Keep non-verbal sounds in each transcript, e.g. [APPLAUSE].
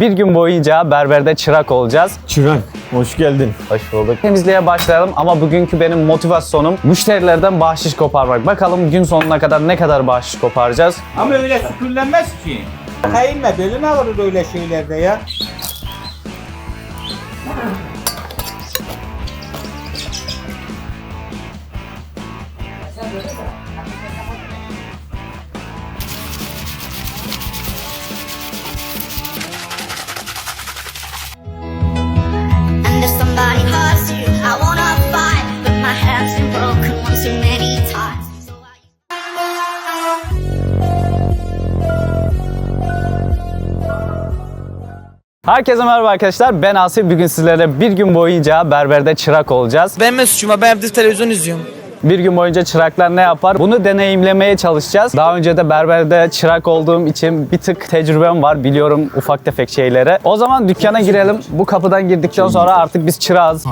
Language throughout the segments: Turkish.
Bir gün boyunca berberde çırak olacağız. Çırak, hoş geldin. Hoş bulduk. Temizliğe başlayalım ama bugünkü benim motivasyonum müşterilerden bahşiş koparmak. Bakalım gün sonuna kadar ne kadar bahşiş koparacağız. Ama öyle süpürlenmez ki. Kayınma belin ağrır öyle şeylerde ya. Herkese merhaba arkadaşlar. Ben Asif. Bugün sizlere bir gün boyunca berberde çırak olacağız. Ben Mesut'cum ben evde televizyon izliyorum. Bir gün boyunca çıraklar ne yapar? Bunu deneyimlemeye çalışacağız. Daha önce de berberde çırak olduğum için bir tık tecrübem var. Biliyorum ufak tefek şeylere. O zaman dükkana girelim. Bu kapıdan girdikten sonra artık biz çırağız.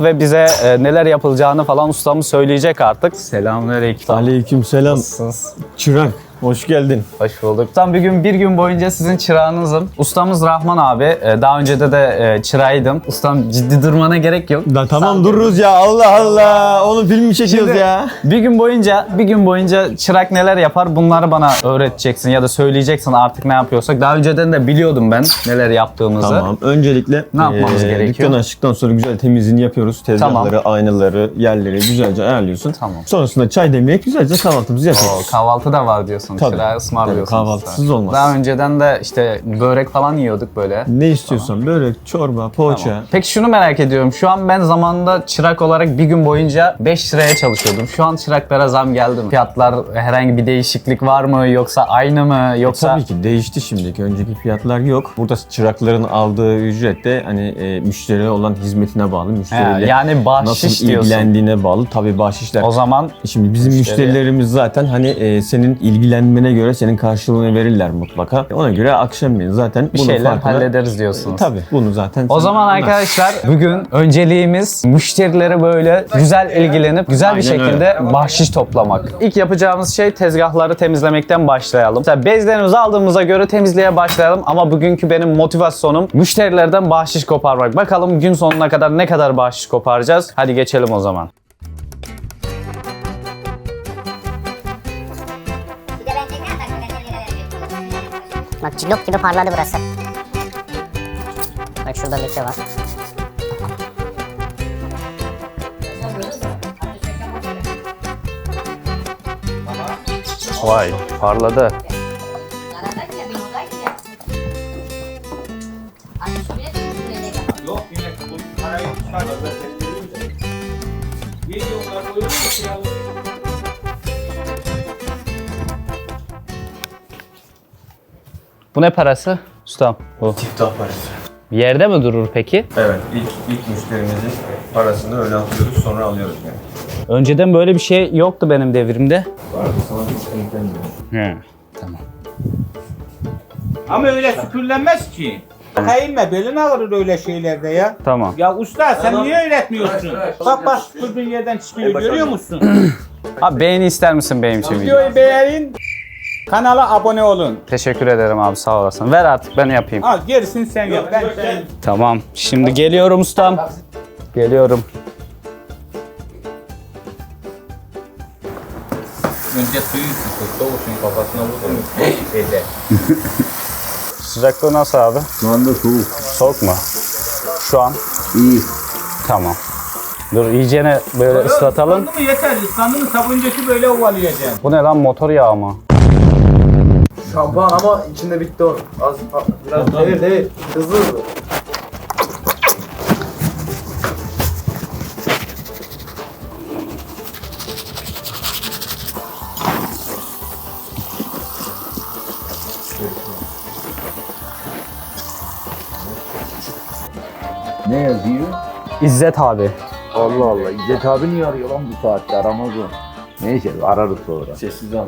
Ve bize e, neler yapılacağını falan ustamız söyleyecek artık. Selamünaleyküm. Aleyküm selam. Nasılsınız? Çırak, hoş geldin. Hoş bulduk. Tam bir gün bir gün boyunca sizin çırağınızım. Ustamız Rahman abi. Ee, Daha önce de de e, çırağıydım. Ustam ciddi durmana gerek yok. Da tamam dururuz ya Allah Allah. Onun filmi çekiyoruz Şimdi ya. Bir gün boyunca bir gün boyunca çırak neler yapar bunları bana öğreteceksin ya da söyleyeceksin artık ne yapıyorsak. Daha önceden de biliyordum ben neler yaptığımızı. Tamam. Öncelikle Ne yapmamız eee, gerekiyor? Dükkanı açtıktan sonra güzel temizliğini yapıyoruz. Tezgahları, aynaları, yerleri güzelce ayarlıyorsun. Tamam. Sonrasında çay demleyip güzelce kahvaltımızı yapıyoruz. kahvaltı da var diyorsun. Tabii. Çırağı ısmarlıyorsun. Tabii, kahvaltısız olmaz. Daha önceden de işte börek falan yiyorduk böyle. Ne istiyorsan börek, çorba, poğaça. Tamam. Peki şunu merak ediyorum. Şu an ben zamanında çırak olarak bir gün boyunca 5 liraya çalışıyordum. Şu an çıraklara zam geldi mi? Fiyatlar herhangi bir değişiklik var mı? Yoksa aynı mı? Yoksa Tabii ki değişti şimdiki. Önceki fiyatlar yok. Burada çırakların aldığı ücret de hani e, müşteriye olan hizmetine bağlı. Müşteriyle He, yani bahşiş nasıl diyorsun. ilgilendiğine bağlı. Tabii bahşişler. o zaman Şimdi bizim Müşteriye- müşterilerimiz zaten hani e, senin ilgilenmene göre senin karşılığını verirler mutlaka. Ona göre akşamleyin zaten bir bunun şeyler farkına- hallederiz diyorsunuz. Tabii bunu zaten. O zaman anlarsın. arkadaşlar bugün önceliğimiz müşterilere böyle güzel ilgilenip güzel bir Aynen şekilde bahşiş toplamak. İlk yapacağımız şey tezgahları temizlemekten başlayalım. Mesela bezlerimizi aldığımıza göre temizliğe başlayalım ama bugünkü benim motivasyonum müşterilerden bahşiş koparmak. Bakalım gün sonuna kadar ne kadar bahşiş koparacağız. Hadi geçelim o zaman. Bak cillop gibi parladı burası. Bak şurada leke var. Vay parladı. Yok yine bu parayı çıkarmadılar. Videolar koyuyoruz ya. Bu ne parası? Ustam bu. İftah parası. Yerde mi durur peki? Evet ilk, ilk müşterimizin parasını öyle atıyoruz sonra alıyoruz yani. Önceden böyle bir şey yoktu benim devrimde. Vardı sana hiç denk gelmiyor. He. Tamam. Ama öyle süpürlenmez ki. Kayınma belin ağrır öyle şeylerde ya. Tamam. Ya usta sen niye öğretmiyorsun? Bak bak süpürdüğün yerden çıkıyor görüyor musun? [CLEARS THROAT] Abi beğeni ister misin benim için video? Videoyu beğenin. Kanala abone olun. Teşekkür ederim abi sağ olasın. Ver artık ben yapayım. Al gerisini sen yap. Ben sen... Tamam. Şimdi geliyorum ustam. Geliyorum. Önce suyu kafasına. Şeyde. [LAUGHS] Sıcaklığı nasıl abi? Şu anda soğuk. Soğuk mu? Şu an. İyi. Tamam. Dur iyicene böyle ıslatalım. Islandı mı yeter. Islandı mı sabuncaki böyle ovalayacaksın. Bu ne lan motor yağı mı? Şampuan ama içinde bitti o. Az biraz devir devir. Hızlı hızlı. Ne yazıyor? İzzet abi. Allah Allah. İzzet abi niye arıyor lan bu saatte aramaz o. Neyse ararız sonra. Sessiz al.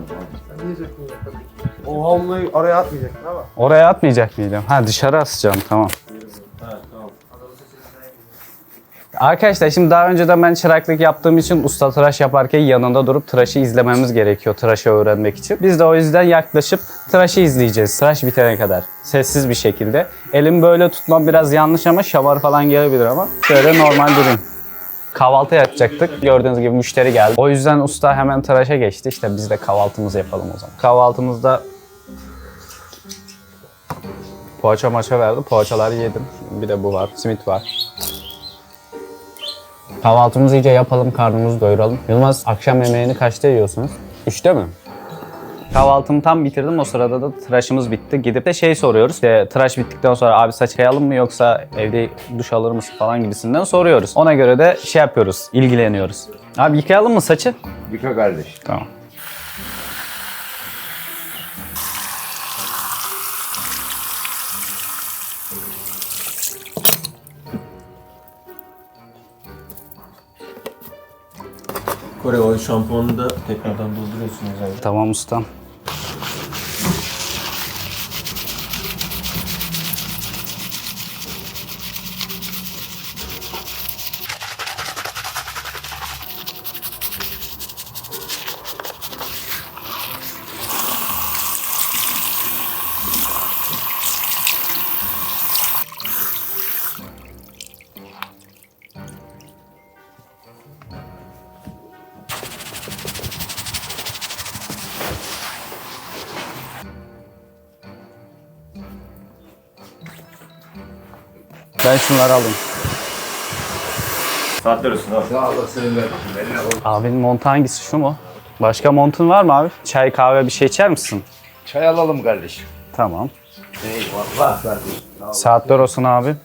O havluyu araya atmayacaksın ama. Oraya atmayacak mıydım? Ha dışarı asacağım tamam. Arkadaşlar şimdi daha önceden ben çıraklık yaptığım için usta tıraş yaparken yanında durup tıraşı izlememiz gerekiyor tıraşı öğrenmek için. Biz de o yüzden yaklaşıp tıraşı izleyeceğiz tıraş bitene kadar. Sessiz bir şekilde. Elim böyle tutmam biraz yanlış ama şamar falan gelebilir ama şöyle normal durayım. Kahvaltı yapacaktık. Gördüğünüz gibi müşteri geldi. O yüzden usta hemen tıraşa geçti. İşte biz de kahvaltımızı yapalım o zaman. Kahvaltımızda poğaça maça verdi. Poğaçaları yedim. Bir de bu var. Simit var. Kahvaltımızı iyice yapalım, karnımızı doyuralım. Yılmaz akşam yemeğini kaçta yiyorsunuz? Üçte mi? Kahvaltımı tam bitirdim. O sırada da tıraşımız bitti. Gidip de şey soruyoruz. İşte tıraş bittikten sonra abi saç yayalım mı yoksa evde duş alır mısın falan gibisinden soruyoruz. Ona göre de şey yapıyoruz, ilgileniyoruz. Abi yıkayalım mı saçı? Yıka kardeş. Tamam. Kore o şampuanı da tekrardan dolduruyorsunuz abi. Tamam ustam. Ben şunları alayım. Saatler olsun abi. Sağ olasın. Abinin montu hangisi şu mu? Başka montun var mı abi? Çay, kahve bir şey içer misin? Çay alalım kardeşim. Tamam. Eyvallah kardeşim. Saatler olsun abi.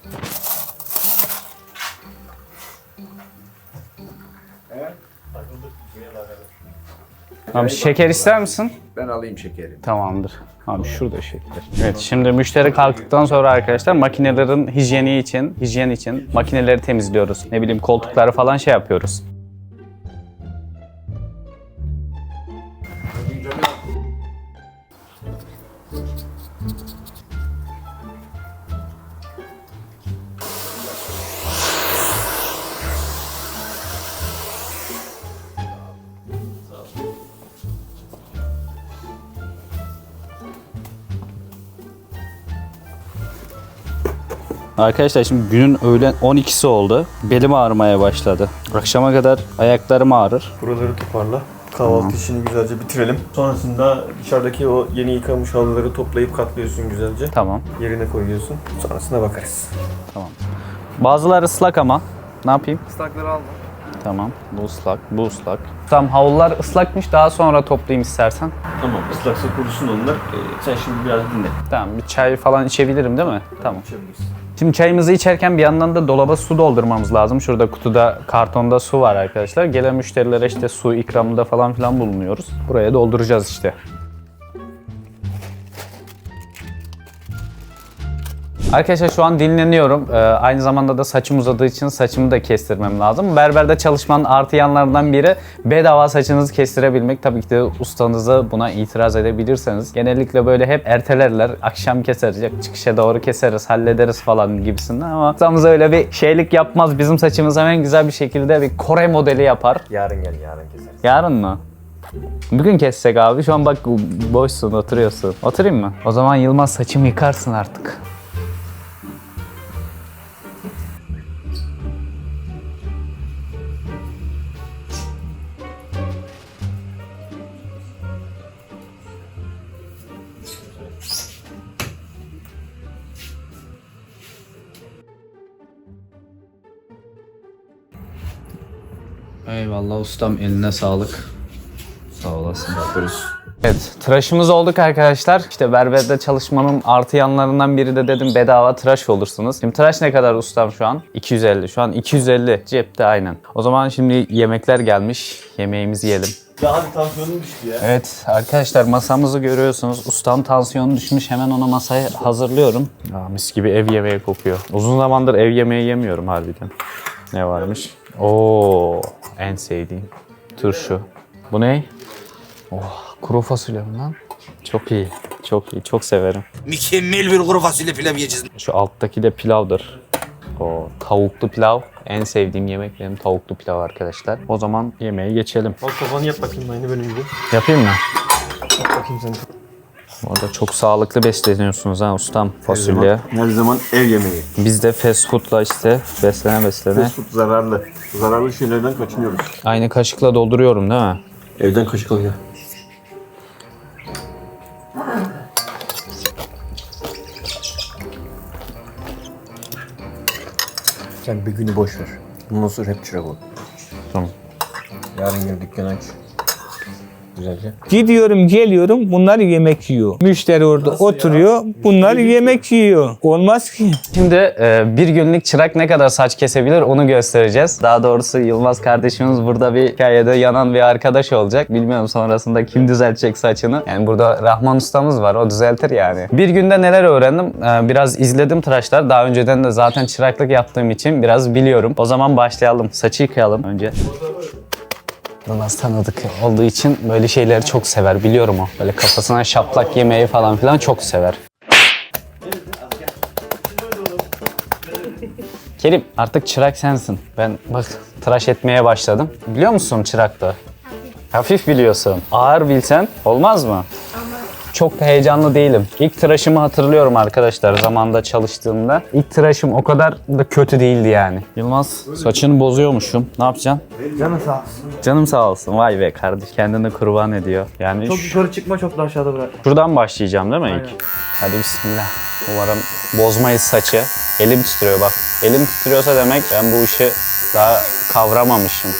Abi şeker ister misin? Ben alayım şekeri. Tamamdır. Abi şurada şeker. Evet şimdi müşteri kalktıktan sonra arkadaşlar makinelerin hijyeni için, hijyen için makineleri temizliyoruz. Ne bileyim koltukları falan şey yapıyoruz. Arkadaşlar şimdi günün öğlen 12'si oldu. Belim ağrımaya başladı. Akşama kadar ayaklarım ağrır. Buraları toparla. Kahvaltı işini güzelce bitirelim. Sonrasında dışarıdaki o yeni yıkamış halıları toplayıp katlıyorsun güzelce. Tamam. Yerine koyuyorsun. Sonrasına bakarız. Bazıları ıslak ama. Ne yapayım? Islakları aldım. Tamam. Bu ıslak, bu ıslak. Tamam havlular ıslakmış. Daha sonra toplayayım istersen. Tamam ıslaksa kurusun onlar. Ee, sen şimdi biraz dinle. Tamam. Bir çay falan içebilirim değil mi? Tamam. İçebilirsin. Şimdi çayımızı içerken bir yandan da dolaba su doldurmamız lazım. Şurada kutuda, kartonda su var arkadaşlar. Gelen müşterilere işte su ikramında falan filan bulunuyoruz. Buraya dolduracağız işte. Arkadaşlar şu an dinleniyorum. Ee, aynı zamanda da saçım uzadığı için saçımı da kestirmem lazım. Berberde çalışmanın artı yanlarından biri bedava saçınızı kestirebilmek. Tabii ki de ustanıza buna itiraz edebilirseniz. Genellikle böyle hep ertelerler. Akşam keseriz, ya çıkışa doğru keseriz, hallederiz falan gibisinden ama ustamız öyle bir şeylik yapmaz. Bizim saçımızı hemen güzel bir şekilde bir Kore modeli yapar. Yarın gel yarın keseriz. Yarın mı? Bugün kessek abi. Şu an bak boşsun, oturuyorsun. Oturayım mı? O zaman Yılmaz saçımı yıkarsın artık. Eyvallah ustam eline sağlık. Sağ olasın. Yaparız. Evet, tıraşımız olduk arkadaşlar. İşte berberde çalışmanın artı yanlarından biri de dedim bedava tıraş olursunuz. Şimdi tıraş ne kadar ustam şu an? 250. Şu an 250 cepte aynen. O zaman şimdi yemekler gelmiş. Yemeğimizi yiyelim. Ya hadi tansiyonum düştü ya. Evet arkadaşlar masamızı görüyorsunuz. Ustam tansiyonu düşmüş. Hemen ona masayı hazırlıyorum. Aa, mis gibi ev yemeği kokuyor. Uzun zamandır ev yemeği yemiyorum harbiden. Ne varmış? Oo, en sevdiğim turşu. Bu ne? Oh, kuru fasulye mi lan? Çok iyi. Çok iyi. Çok severim. Mükemmel bir kuru fasulye pilav yiyeceğiz. Şu alttaki de pilavdır. O tavuklu pilav. En sevdiğim yemek benim tavuklu pilav arkadaşlar. O zaman yemeğe geçelim. Al kafanı yap bakayım aynı benim gibi. Yapayım mı? Yap bakayım sen. Orada çok sağlıklı besleniyorsunuz ha ustam fasulye. Her zaman ev yemeği. Biz de fast food'la işte beslene beslene. Fast food zararlı. Zararlı şeylerden kaçınıyoruz. Aynı kaşıkla dolduruyorum değil mi? Evden kaşık al ya. Sen bir günü boş ver. Bundan sonra hep çırak ol. Tamam. Yarın gel dükkan aç. Güzelce. Gidiyorum geliyorum bunlar yemek yiyor. Müşteri orada oturuyor bunlar yemek yiyor. Olmaz ki. Şimdi e, bir günlük çırak ne kadar saç kesebilir onu göstereceğiz. Daha doğrusu Yılmaz kardeşimiz burada bir hikayede yanan bir arkadaş olacak. Bilmiyorum sonrasında kim düzeltecek saçını. Yani burada Rahman ustamız var o düzeltir yani. Bir günde neler öğrendim? E, biraz izledim tıraşlar. Daha önceden de zaten çıraklık yaptığım için biraz biliyorum. O zaman başlayalım. Saçı yıkayalım önce. Yılmaz tanıdık olduğu için böyle şeyleri çok sever biliyorum o. Böyle kafasına şaplak yemeği falan filan çok sever. Kerim artık çırak sensin. Ben bak tıraş etmeye başladım. Biliyor musun çırakta? Hafif biliyorsun. Ağır bilsen olmaz mı? Çok da heyecanlı değilim. İlk tıraşımı hatırlıyorum arkadaşlar zamanda çalıştığımda. İlk tıraşım o kadar da kötü değildi yani. Yılmaz saçını bozuyormuşum. Ne yapacaksın? Canın sağ olsun. Canım sağ olsun. Vay be kardeş kendini kurban ediyor. Yani Çok şu- yukarı çıkma çok da aşağıda bırak. şuradan başlayacağım değil mi ilk? Hadi bismillah. Umarım bozmayız saçı. Elim titriyor bak. Elim titriyorsa demek ben bu işi daha kavramamışım.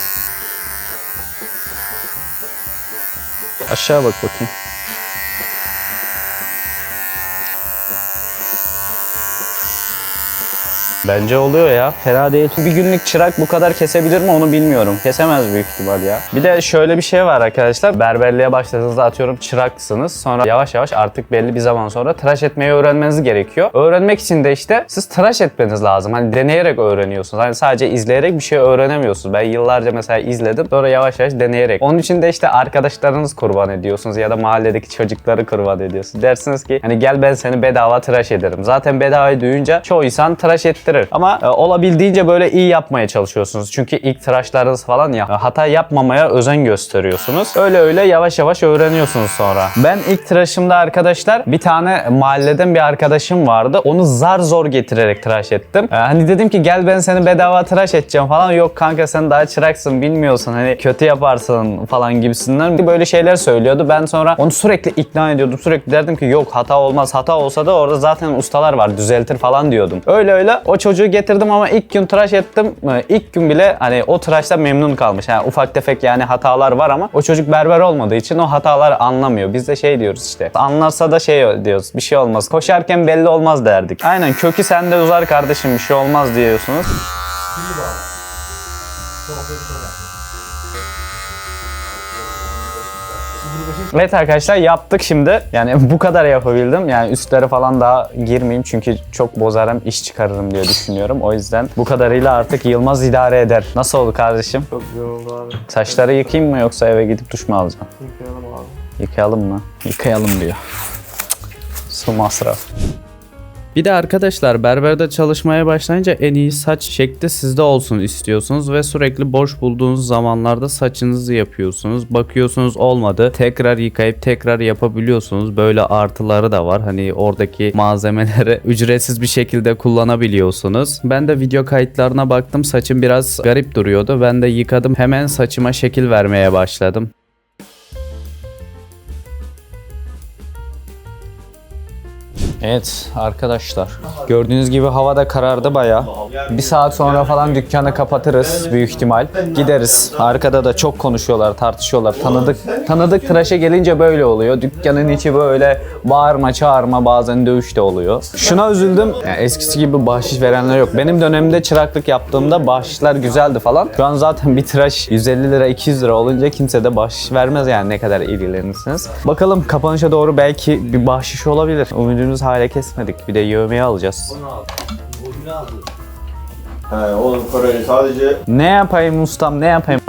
Aşağı bak bakayım. Bence oluyor ya. Fena değil. Bir günlük çırak bu kadar kesebilir mi onu bilmiyorum. Kesemez büyük ihtimal ya. Bir de şöyle bir şey var arkadaşlar. Berberliğe başladığınızda atıyorum çıraksınız. Sonra yavaş yavaş artık belli bir zaman sonra tıraş etmeyi öğrenmeniz gerekiyor. Öğrenmek için de işte siz tıraş etmeniz lazım. Hani deneyerek öğreniyorsunuz. Hani sadece izleyerek bir şey öğrenemiyorsunuz. Ben yıllarca mesela izledim. Sonra yavaş yavaş deneyerek. Onun için de işte arkadaşlarınız kurban ediyorsunuz ya da mahalledeki çocukları kurban ediyorsunuz. Dersiniz ki hani gel ben seni bedava tıraş ederim. Zaten bedavayı duyunca çoğu insan tıraş ettirir. Ama e, olabildiğince böyle iyi yapmaya çalışıyorsunuz. Çünkü ilk tıraşlarınız falan ya hata yapmamaya özen gösteriyorsunuz. Öyle öyle yavaş yavaş öğreniyorsunuz sonra. Ben ilk tıraşımda arkadaşlar bir tane mahalleden bir arkadaşım vardı. Onu zar zor getirerek tıraş ettim. E, hani dedim ki gel ben seni bedava tıraş edeceğim falan. Yok kanka sen daha çıraksın bilmiyorsun. Hani kötü yaparsın falan gibisinden. Böyle şeyler söylüyordu. Ben sonra onu sürekli ikna ediyordum. Sürekli derdim ki yok hata olmaz. Hata olsa da orada zaten ustalar var düzeltir falan diyordum. Öyle öyle o çocuğu getirdim ama ilk gün tıraş ettim. Ee, İlk gün bile hani o tıraşta memnun kalmış. Yani ufak tefek yani hatalar var ama o çocuk berber olmadığı için o hataları anlamıyor. Biz de şey diyoruz işte. Anlarsa da şey diyoruz. Bir şey olmaz. Koşarken belli olmaz derdik. Aynen kökü sende uzar kardeşim bir şey olmaz diyorsunuz. Evet arkadaşlar yaptık şimdi. Yani bu kadar yapabildim. Yani üstlere falan daha girmeyeyim çünkü çok bozarım, iş çıkarırım diye düşünüyorum. O yüzden bu kadarıyla artık Yılmaz idare eder. Nasıl oldu kardeşim? Çok güzel oldu abi. Saçları yıkayayım mı yoksa eve gidip duş mu alacağım? Yıkayalım abi. Yıkayalım mı? Yıkayalım diyor. Su masraf. Bir de arkadaşlar berberde çalışmaya başlayınca en iyi saç şekli sizde olsun istiyorsunuz ve sürekli boş bulduğunuz zamanlarda saçınızı yapıyorsunuz. Bakıyorsunuz olmadı. Tekrar yıkayıp tekrar yapabiliyorsunuz. Böyle artıları da var. Hani oradaki malzemeleri [LAUGHS] ücretsiz bir şekilde kullanabiliyorsunuz. Ben de video kayıtlarına baktım. Saçım biraz garip duruyordu. Ben de yıkadım. Hemen saçıma şekil vermeye başladım. Evet arkadaşlar gördüğünüz gibi hava da karardı baya. Bir saat sonra falan dükkanı kapatırız büyük ihtimal. Gideriz. Arkada da çok konuşuyorlar, tartışıyorlar. Tanıdık tanıdık tıraşa gelince böyle oluyor. Dükkanın içi böyle bağırma, çağırma, bazen dövüş de oluyor. Şuna üzüldüm. Yani eskisi gibi bahşiş verenler yok. Benim dönemimde çıraklık yaptığımda bahşişler güzeldi falan. Şu an zaten bir tıraş 150 lira, 200 lira olunca kimse de bahşiş vermez yani ne kadar ilgilenirsiniz. Bakalım kapanışa doğru belki bir bahşiş olabilir. Umudumuz hala kesmedik. Bir de yövmeyi alacağız. He oğlum Koreli sadece Ne yapayım ustam ne yapayım?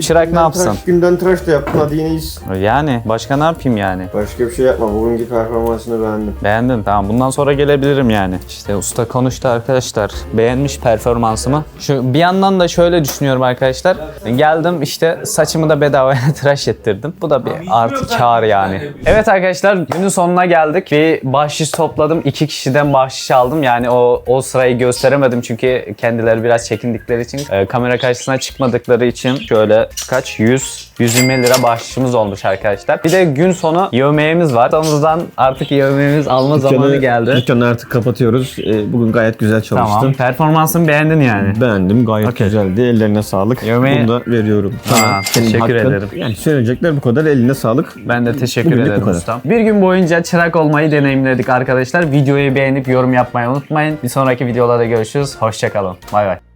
Çırak ne yapsın? Tıraş, günden tıraş da yaptın hadi yine iyisin. Yani başka ne yapayım yani? Başka bir şey yapma. Bugünkü performansını beğendim. Beğendin tamam bundan sonra gelebilirim yani. İşte usta konuştu arkadaşlar. Beğenmiş performansımı. Şu bir yandan da şöyle düşünüyorum arkadaşlar. Geldim işte saçımı da bedavaya [LAUGHS] tıraş ettirdim. Bu da bir artı kar yani. Evet arkadaşlar günün sonuna geldik. Bir bahşiş topladım. iki kişiden bahşiş aldım. Yani o o sırayı gösteremedim çünkü kendileri biraz çekindikleri için e, kamera karşısına çıkmadıkları için şöyle kaç 100 120 lira bahşişimiz olmuş arkadaşlar. Bir de gün sonu yevmeyemiz var. Ondan artık yevmeyemiz alma zamanı geldi. Dükkanı artık kapatıyoruz. Ee, bugün gayet güzel çalıştın. Tamam. Performansını beğendin yani. Beğendim. Gayet Okey. güzeldi. Ellerine sağlık. Yemeğe- Bunu da veriyorum. Aa, teşekkür ederim. Yani söyleyecekler bu kadar. Eline sağlık. Ben de teşekkür Bugünlük bu ederim ustam. Bir gün boyunca çırak olmayı deneyimledik arkadaşlar. Videoyu beğenip yorum yapmayı unutmayın. Bir sonraki videolarda görüşürüz. Hoşçakalın. はい。